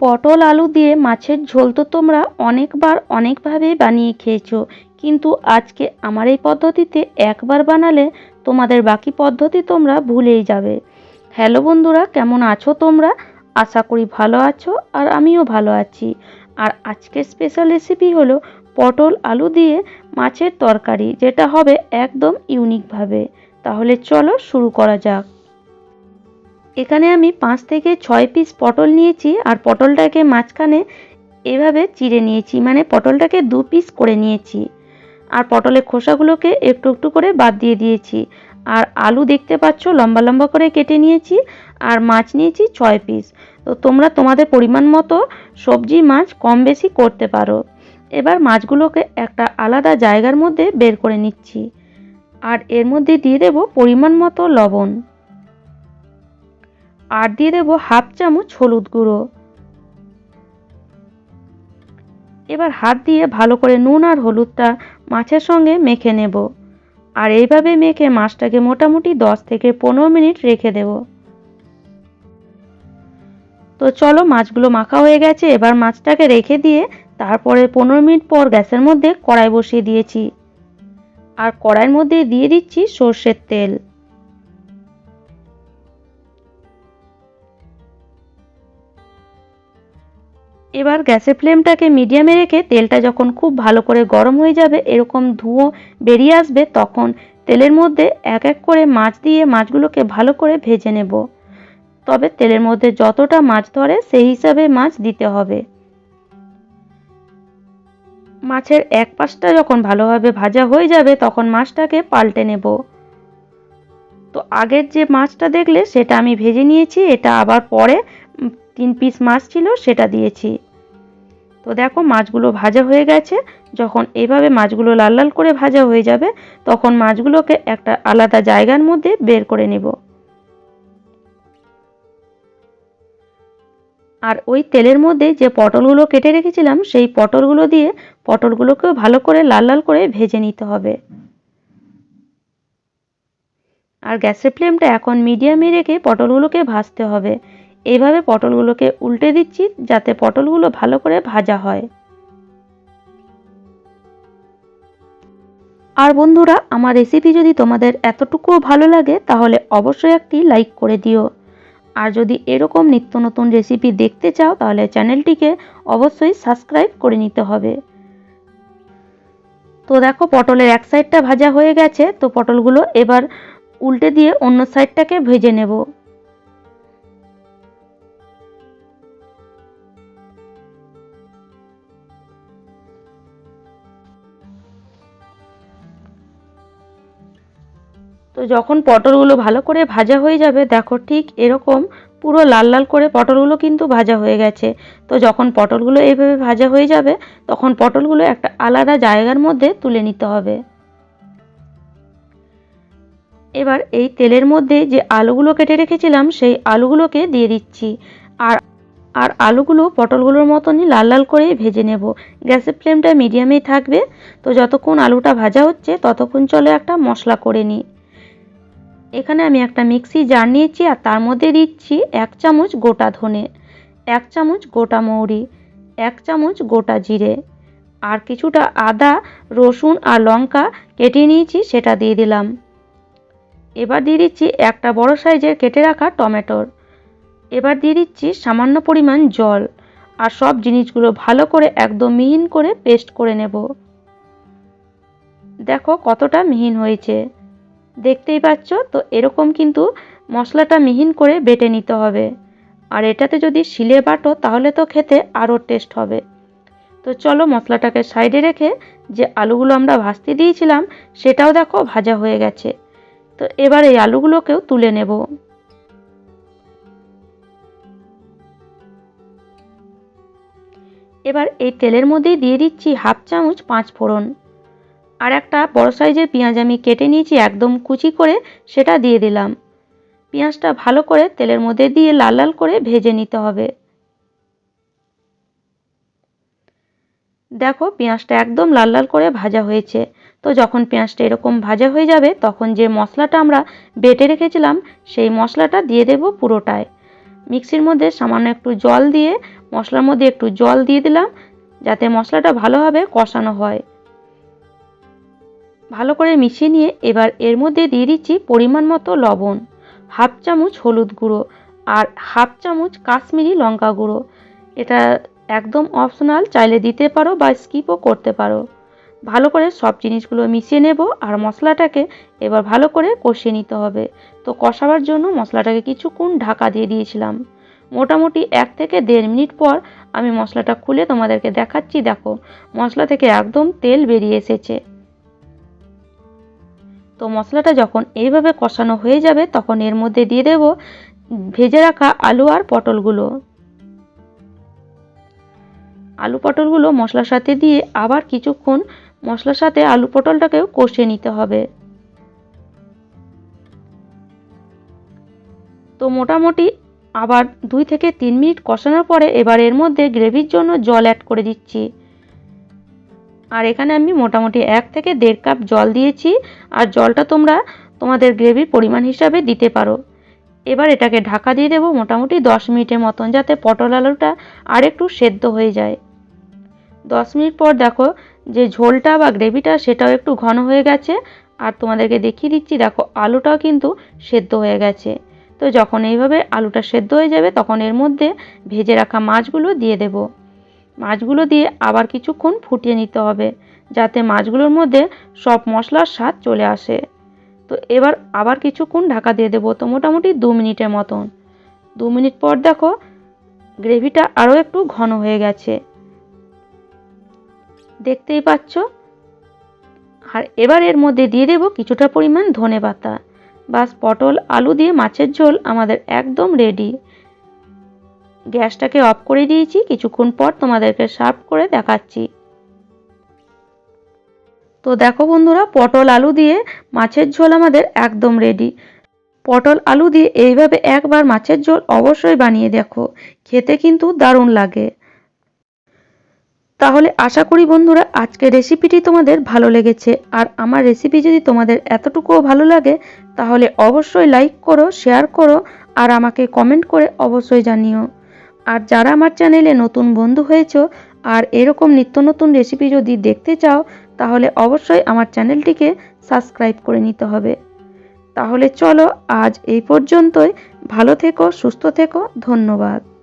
পটল আলু দিয়ে মাছের ঝোল তো তোমরা অনেকবার অনেকভাবেই বানিয়ে খেয়েছো, কিন্তু আজকে আমার এই পদ্ধতিতে একবার বানালে তোমাদের বাকি পদ্ধতি তোমরা ভুলেই যাবে। হ্যালো বন্ধুরা, কেমন আছো তোমরা? আশা করি ভালো আছো আর আমিও ভালো আছি। আর আজকের স্পেশাল রেসিপি হলো পটল আলু দিয়ে মাছের তরকারি, যেটা হবে একদম ইউনিকভাবে তাহলে চলো শুরু করা যাক। এখানে আমি পাঁচ থেকে ছয় পিস পটল নিয়েছি আর পটলটাকে মাঝখানে এভাবে চিড়ে নিয়েছি মানে পটলটাকে দু পিস করে নিয়েছি। আর পটলের খোসাগুলোকে একটু একটু করে বাদ দিয়ে দিয়েছি। আর আলু দেখতে পাচ্ছ, লম্বা লম্বা করে কেটে নিয়েছি আর মাছ নিয়েছি ছয় পিস তো তোমরা তোমাদের পরিমাণ মতো সবজি মাছ কম বেশি করতে পারো। এবার মাছগুলোকে একটা আলাদা জায়গার মধ্যে বের করে নিচ্ছি। আর এর মধ্যে দিয়ে দেব পরিমাণ মতো লবণ। আর দিয়ে দেব হাফ চামচ হলুদ গুঁড়ো। এবার হাত দিয়ে ভালো করে নুন আর হলুদটা মাছের সঙ্গে মেখে নেব। আর এইভাবে মেখে মাছটাকে মোটামুটি দশ থেকে পনেরো মিনিট রেখে দেব। তো চলো, মাছগুলো মাখা হয়ে গেছে। এবার মাছটাকে রেখে দিয়ে তারপরে পনেরো মিনিট পর গ্যাসের মধ্যে কড়াই বসিয়ে দিয়েছি। আর কড়াইয়ের মধ্যে দিয়ে দিচ্ছি সর্ষের তেল। এবার গ্যাসের ফ্লেমটাকে মিডিয়ামে রেখে তেলটা যখন খুব ভালো করে গরম হয়ে যাবে, এরকম ধুঁয়ো বেরিয়ে আসবে, তখন তেলের মধ্যে এক এক করে মাছ দিয়ে মাছগুলোকে ভালো করে ভেজে নেব। তবে তেলের মধ্যে যতটা মাছ ধরে, সেই হিসাবে মাছ দিতে হবে। মাছের এক পাশটা যখন ভালোভাবে ভাজা হয়ে যাবে, তখন মাছটাকে পাল্টে নেব। তো আগের যে মাছটা দেখলে, সেটা আমি ভেজে নিয়েছি, এটা আবার পরে তিন পিস মাছ ছিল, সেটা দিয়েছি। তো দেখো, মাছগুলো ভাজা হয়ে গেছে। যখন এইভাবে মাছগুলো লাল লাল করে ভাজা হয়ে যাবে, তখন মাছগুলোকে একটা আলাদা জায়গার মধ্যে বের করে নেব। আর ওই তেলের মধ্যে যে পটলগুলো কেটে রেখেছিলাম, সেই পটলগুলো দিয়ে পটলগুলোকেও ভালো করে লাল লাল করে ভেজে নিতে হবে। আর গ্যাসের ফ্লেমটা এখন মিডিয়ামে রেখে পটলগুলোকে ভাজতে হবে। এইভাবে পটলগুলোকে উল্টে দিচ্ছি যাতে পটলগুলো ভালো করে ভাজা হয়। আর বন্ধুরা, আমার রেসিপি যদি তোমাদের এতটুকুও ভালো লাগে, তাহলে অবশ্যই একটি লাইক করে দিও। আর যদি এরকম নিত্য নতুন রেসিপি দেখতে চাও, তাহলে চ্যানেলটিকে অবশ্যই সাবস্ক্রাইব করে নিতে হবে। তো দেখো, পটলের এক সাইডটা ভাজা হয়ে গেছে, তো পটলগুলো এবার উল্টে দিয়ে অন্য সাইডটাকে ভেজে নেব। তো যখন পটলগুলো ভালো করে ভাজা হয়ে যাবে, দেখো ঠিক এরকম পুরো লাল লাল করে পটলগুলো কিন্তু ভাজা হয়ে গেছে। তো যখন পটলগুলো এইভাবে ভাজা হয়ে যাবে, তখন পটলগুলো একটা আলাদা জায়গার মধ্যে তুলে নিতে হবে। এবার এই তেলের মধ্যে যে আলুগুলো কেটে রেখেছিলাম, সেই আলুগুলোকে দিয়ে দিচ্ছি। আর আর আলুগুলো পটলগুলোর মতনই লাল লাল করে ভেজে নেব। গ্যাসের ফ্লেমটা মিডিয়ামেই থাকবে। তো যতক্ষণ আলুটা ভাজা হচ্ছে, ততক্ষণ চলে একটা মশলা করে নিই। এখানে আমি একটা মিক্সি জার নিয়েছি আর তার মধ্যে দিচ্ছি এক চামচ গোটা ধনে, এক চামচ গোটা মৌরি, এক চামচ গোটা জিরে আর কিছুটা আদা, রসুন আর লঙ্কা কেটে নিয়েছি, সেটা দিয়ে দিলাম। এবার দিয়ে দিচ্ছি একটা বড় সাইজের কেটে রাখা টমেটোর। এবার দিয়ে দিচ্ছি সামান্য পরিমাণ জল আর সব জিনিসগুলো ভালো করে একদম মিহিন করে পেস্ট করে নেব। দেখো কতটা মিহিন হয়েছে। দেখতেই পাচ্ছ? তো এরকম কিন্তু মশলাটা মিহিন করে বেটে নিতে হবে। আর এটাতে যদি শিলে বাটো, তাহলে তো খেতে আরও টেস্ট হবে। তো চলো মশলাটাকে সাইডে রেখে যে আলুগুলো আমরা ভাজতে দিয়েছিলাম, সেটাও দেখো ভাজা হয়ে গেছে। তো এবার এই আলুগুলোকেও তুলে নেব। এবার এই তেলের মধ্যেই দিয়ে দিচ্ছি হাফ চামচ পাঁচ ফোড়ন আর একটা বড় সাইজের পেঁয়াজ আমি কেটে নিয়েছি একদম কুচি করে, সেটা দিয়ে দিলাম। পেঁয়াজটা ভালো করে তেলের মধ্যে দিয়ে লাল লাল করে ভেজে নিতে হবে। দেখো, পেঁয়াজটা একদম লাল লাল করে ভাজা হয়েছে। তো যখন পেঁয়াজটা এরকম ভাজা হয়ে যাবে, তখন যে মশলাটা আমরা বেটে রেখেছিলাম, সেই মশলাটা দিয়ে দেব পুরোটায়। মিক্সির মধ্যে সামান্য একটু জল দিয়ে, মশলার মধ্যে একটু জল দিয়ে দিলাম, যাতে মশলাটা ভালোভাবে কষানো হয়। ভালো করে মিশিয়ে নিয়ে এবার এর মধ্যে দিয়ে দিচ্ছি পরিমাণ মতো লবণ, হাফ চামচ হলুদ গুঁড়ো আর হাফ চামচ কাশ্মীরি লঙ্কা গুঁড়ো। এটা একদম অপশনাল চাইলে দিতে পারো বা স্কিপও করতে পারো। ভালো করে সব জিনিসগুলো মিশিয়ে নেব আর মশলাটাকে এবার ভালো করে কষিয়ে নিতে হবে। তো কষাবার জন্য মশলাটাকে কিছুক্ষণ ঢাকা দিয়ে দিয়েছিলাম। মোটামুটি এক থেকে দেড় মিনিট পর আমি মশলাটা খুলে তোমাদেরকে দেখাচ্ছি। দেখো, মশলা থেকে একদম তেল বেরিয়ে এসেছে। তো মশলাটা যখন এইভাবে কষানো হয়ে যাবে, তখন এর মধ্যে দিয়ে দেব ভেজে রাখা আলু আর পটলগুলো। আলু পটলগুলো মশলার সাথে দিয়ে আবার কিছুক্ষণ মশলার সাথে আলু পটলটাকেও কষিয়ে নিতে হবে। তো মোটামুটি আবার দুই থেকে তিন মিনিট কষানোর পরে এবার এর মধ্যে গ্রেভির জন্য জল অ্যাড করে দিচ্ছি। আর এখানে আমি মোটামুটি এক থেকে দেড় কাপ জল দিয়েছি, আর জলটা তোমরা তোমাদের গ্রেভির পরিমাণ হিসাবে দিতে পারো। এবার এটাকে ঢাকা দিয়ে দেবো মোটামুটি দশ মিনিটের মতন যাতে পটল আলুটা আর একটু সেদ্ধ হয়ে যায়। দশ মিনিট পর দেখো যে ঝোলটা বা গ্রেভিটা সেটাও একটু ঘন হয়ে গেছে, আর তোমাদেরকে দেখিয়ে দিচ্ছি দেখো আলুটাও কিন্তু সেদ্ধ হয়ে গেছে। তো যখন এইভাবে আলুটা সেদ্ধ হয়ে যাবে তখন এর মধ্যে ভেজে রাখা মাছগুলো দিয়ে দেব। মাছগুলো দিয়ে আবার কিছুক্ষণ ফুটিয়ে নিতে হবে, যাতে মাছগুলোর মধ্যে সব মশলার স্বাদ চলে আসে। তো এবার আবার কিছুক্ষণ ঢাকা দিয়ে দেবো, তো মোটামুটি দু মিনিটের মতন। দু মিনিট পর দেখো, গ্রেভিটা আরও একটু ঘন হয়ে গেছে। দেখতেই পাচ্ছ? আর এবার এর মধ্যে দিয়ে দেবো কিছুটা পরিমাণ ধনে পাতা। বাস পটল, আলু দিয়ে মাছের ঝোল আমাদের একদম রেডি গ্যাসটাকে অফ করে দিয়েছি, কিছুক্ষণ পর তোমাদেরকে সার্ভ করে দেখাচ্ছি। তো দেখো বন্ধুরা, পটল আলু দিয়ে মাছের ঝোল আমাদের একদম রেডি পটল আলু দিয়ে এইভাবে একবার মাছের ঝোল অবশ্যই বানিয়ে দেখো, খেতে কিন্তু দারুণ লাগে। তাহলে আশা করি বন্ধুরা আজকে রেসিপিটি তোমাদের ভালো লেগেছে। আর আমার রেসিপি যদি তোমাদের এতটুকুও ভালো লাগে, তাহলে অবশ্যই লাইক করো শেয়ার করো, আর আমাকে কমেন্ট করে অবশ্যই জানিও। আর যারা আমার চ্যানেলে নতুন বন্ধু হয়েছ আর এরকম নিত্য নতুন রেসিপি যদি দেখতে চাও, তাহলে অবশ্যই আমার চ্যানেলটিকে সাবস্ক্রাইব করে নিতে হবে। তাহলে চলো আজ এই পর্যন্তই। ভালো থেকো, সুস্থ থেকো। ধন্যবাদ।